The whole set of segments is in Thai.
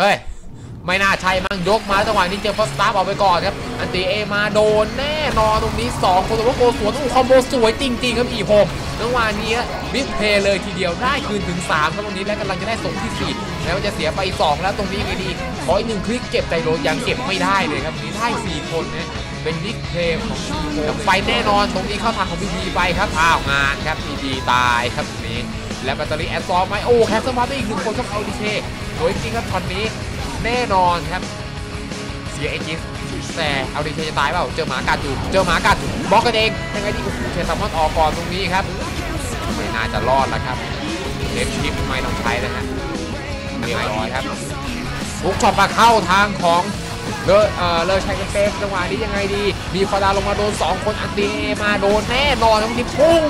เฮ้ย ไม่น่าใช่มั้งยกมาจังหวะนี้เจอฟอสตาร์ออกไปก่อนครับ อันตีเอมาโดนแน่นอนตรงนี้2คนแต่ว่าโกสวนอู้คอมโบสวยจริง ๆ ครับอีโฮมจังหวะนี้บิ๊กเพย์เลยทีเดียวได้คืนถึง3ครับตรงนี้และกำลังจะได้ส่งที่ 4 แล้วจะเสียไป 2 แล้วตรงนี้ไงดีขออีกหนึ่งคลิกเก็บไดโรยังเก็บไม่ได้เลยครับนี้ได้ 4 คนนะเป็นบิ๊กเพย์ของอีโมไปแน่นอนตรงนี้เข้าทางของพีพีไปครับอ้าวงานครับพีพีตายครับตรงนี้ และแบตเตอรี่แอดซอร์ไหมโอ้แคสเซิลมาได้อีกหนึ่งคนครับเอาดีเค โดยจริงครับตอนนี้แน่นอนครับ เสียเอจิสแต่เอาดีเคจะตายเปล่าเจอหมากัดอยู่เจอหมากัดบล็อกกันเองยังไงดีโอ้โหเคซัมมอนออกก่อนตรงนี้ครับไม่น่าจะรอดแล้วครับเดฟชิปไม่ต้องใช้แล้วฮะยังไงดีครับบุกช็อตมาเข้าทางของเลอเออเลอชัยกันเต็มจังหวะนี้ยังไงดี มีคอดาลงมาโดน 2 คนอันตีมาโดนแน่นอนทั้งทีพุ่ง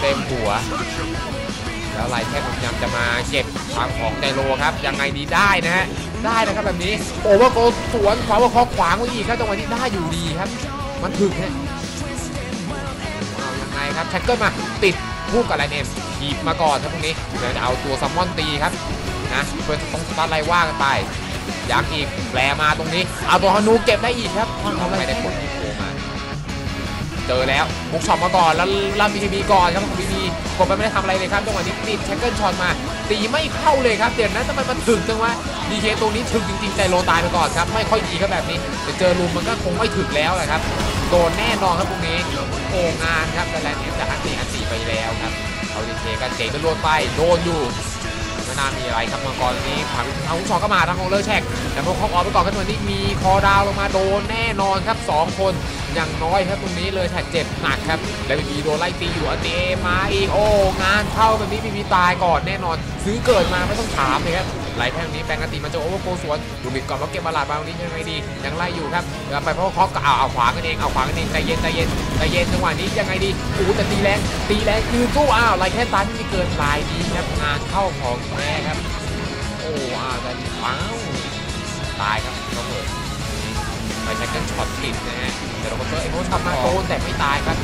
เต็มหัว แล้วไลแค่พยายามจะมาเก็บ ทางของไดโรครับยังไงดีได้นะฮะได้นะครับแบบนี้โอเวอร์โกสวนขวาว่าคอขวางไว้อีกครับจังหวะนี้ได้อยู่ดีครับ มันถึกฮะเอายังไงครับแท็กเกิลมาติดคู่กับไลเนมขีบมาก่อนครับตรงนี้เดี๋ยวจะเอาตัวซัมมอนตีครับนะเพื่อต้องตาร์ทไล่ว่ากันไปยักอีกแปลมาตรงนี้เอาตัวฮานูเก็บได้อีกครับไม่ได้ผล เจอแล้วบุกช็อตมาก่อนแล้วลั่นบีบีก่อนครับบีบีกดไปไม่ได้ทำอะไรเลยครับจังหวะนี้ติดแท็กเกิลช็อตมา ตีไม่เข้าเลยครับเดี๋ยวนั้นทำไมมันถึงจังวะดีเคตัวนี้ถึงจริงๆใจโลตายไปก่อนครับ ไม่ค่อยดีครับแบบนี้แต่เจอลุมมันก็คงไม่ถึงแล้วแหละครับโดนแน่นอนครับตรงนี้โอ้งานครับแต่แลนด์เอฟจากอันตีอันตีไปแล้วครับเอาดีเคกันเจ๋งก็โดนไปโดนอยู่ไม่น่ามีอะไรครับมังกรนี้ผ่านทางผู้ชอก็มาทางของเลอร์แช็กแต่พอเขาออกไปก่อนครับวันนี้มีคอดาวลงมาโดนแน่นอนครับสองคน อย่างน้อยครับตรงนี้เลยแท็กเจ็บหนักครับ แล้วบีบีโดนไล่ตีอยู่อันเอมาอีกโอ้งานเข้าแบบนี้บีบีตายก่อนแน่นอน ซื้อเกิดมาไม่ต้องถามเลยครับไหลแค่นี้แปลงกตีมันจะโอเวอร์โกสวนดูบิดก่อนว่าเก็บมาลาดมาวันนี้ยังไงดียังไล่อยู่ครับไปเพราะเคาก็เอาเอาขวากันเองเอาขวากันเองใจเย็นใจเย็นใจเย็นจังหวะนี้ยังไงดีโอ้แต่ตีแรงตีแรงคืนสู้อ้าวไหลแค่ตายที่เกินลายดีครับงานเข้าของแม่ครับโอ้อ้าวแต่ว้าวตายครับ ไปใช้กันช็อตติดนะฮะเดี๋ยวเราก็เจอไอ้โค้ชทำมาโดนแต่ไม่ตายครับ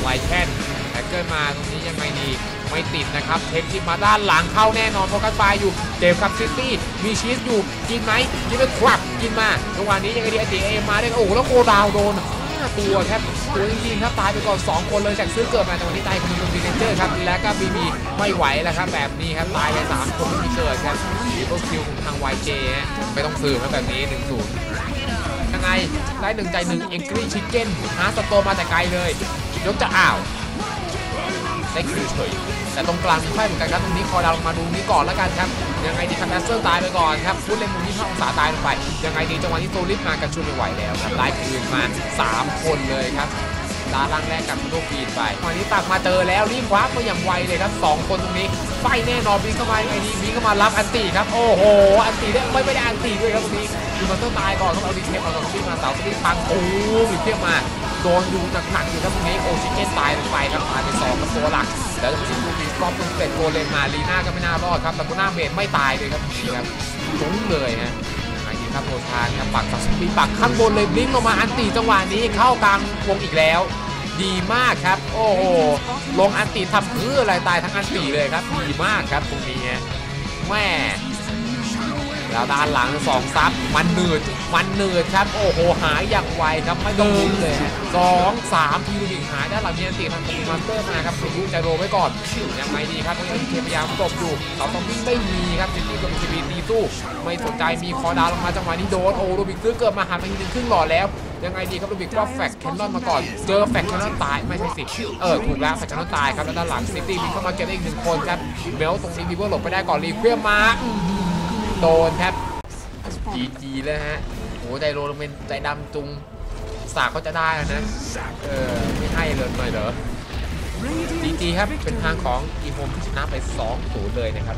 ไวแคนแฮกเกอร์มาตรงนี้ยังไงดีไม่ติดนะครับเทคที่มาด้านหลังเข้าแน่นอนโฟกัสไฟอยู่เดฟครับซิตี้มีชีสอยู่กินไหมกินไปควักกินมาจังหวะนี้ยังไงดีไอตีเอมาได้โอ้โหแล้วโกดาวโดน 5 ตัวครับตัวจริงๆครับตายไปก่อน 2 คนเลยจากซื้อเกิดมาแต่วันี้ตายคนหนึงบีเนเจอร์ครับแล้วก็บีบีไม่ไหวแล้วครับแบบนี้ครับตายไปสามคนไม่มีเกิดครับดีโบคิวของทาง YJ ไม่ต้องซื้อมาแบบนี้1 0ยังไงได้หนึ่งใจหนึ่งเอ็งกรีชิคเก้นหาสโตมาแต่ไกลเลย ยกจะอ้าว ได้คือเฉยแต่ตรงกลางมีไฟเหมือนกันครับตรงนี้คอดาวลงมาดูนี้ก่อนแล้วกันครับยังไงดีครับแมสเซอร์ตายไปก่อนครับฟุตเล่นมุมนี้ห้าองศาตายลงไป ยังไงดีจังหวะที่โซลิฟมากันช่วยไม่ไหวแล้วครับได้คืนมา 3 คนเลยครับดาล่างแรกกับโลกฟีนไปวันนี้ตักมาเจอแล้วรีบคว้ามาอย่างไวเลยครับสองคนตรงนี้ไฟแน่นอนบินเข้ามายังไงดีบินเข้ามารับอันตีครับ โอ้โห อันตีได้ไม่ไม่ได้อันตีด้วยครับตรงนี้คือมันต้องตายก่อนต้องเอาดีเทปเอาสองที่มาเสาสลิปพังโอ้มีเทียบมา โดนอยู่หนักอยู่ครับตรงนี้โอชิเกนตายลงไปครับตายไปสองกับตัวหลัก แล้วจะมีลูกบีกรอบตรงเป็ดโกเลนมาลีน่าก็ไม่น่ารอดครับแต่กูน่าเมดไม่ตายเลยครับนี่ครับลุ้งเลยฮะไอ้ทีครับโรชานครับปักสักมีปักข้างบนเลยบลิงลงมาอันตีจังหวะนี้เข้ากลางวงอีกแล้ว ดีมากครับ โอ้โหลงอันตีทำเพื่ออะไรตายทั้งอันตีเลยครับดีมากครับตรงนี้แม่ แล้วด้านหลังสองซับมันหนืดมันหนืดครับโอ้โหหายอย่างไวครับไม่ต้องลุ้นเลยฮะสองสามทีดูดิหายด้านหลังมีอันติทางคอมมาสเตอร์มาครับสุยุใจโรไว้ก่อนยังไงดีครับตรงนี้เคพยายามตบอยู่เสาตอมวิ่งไม่มีครับซิตี้กับมีบีตีสู้ไม่สนใจมีคอดาวลงมาจังหวะนี้โดนโอ้โรบิกซื้อเกิดมาหันมาทีนึงครึ่งหลอดแล้วยังไงดีครับโรบิกก็แฟกแคนนอนมาก่อนเจอแฟกแคนนอนตายไม่ใช่สิเออถูกแล้วแฟกแคนนอนตายครับแล้วด้านหลังซิตี้มีเข้ามาเก็บได้อีกหนึ่งคนครับเบลตรงนี้มีเบอร์หลบไปได้ก่อนรีเควียมาอื้อหือ โดนครับจีจีแล้วฮะโหใจโรลงเป็นใจดำจุงสากเขาจะได้แล้วนะ เออ ไม่ให้เลยหน่อยเหรอจีจีครับ เป็นทางของอีโฮมที่ชนะไป2 0เลยนะครับ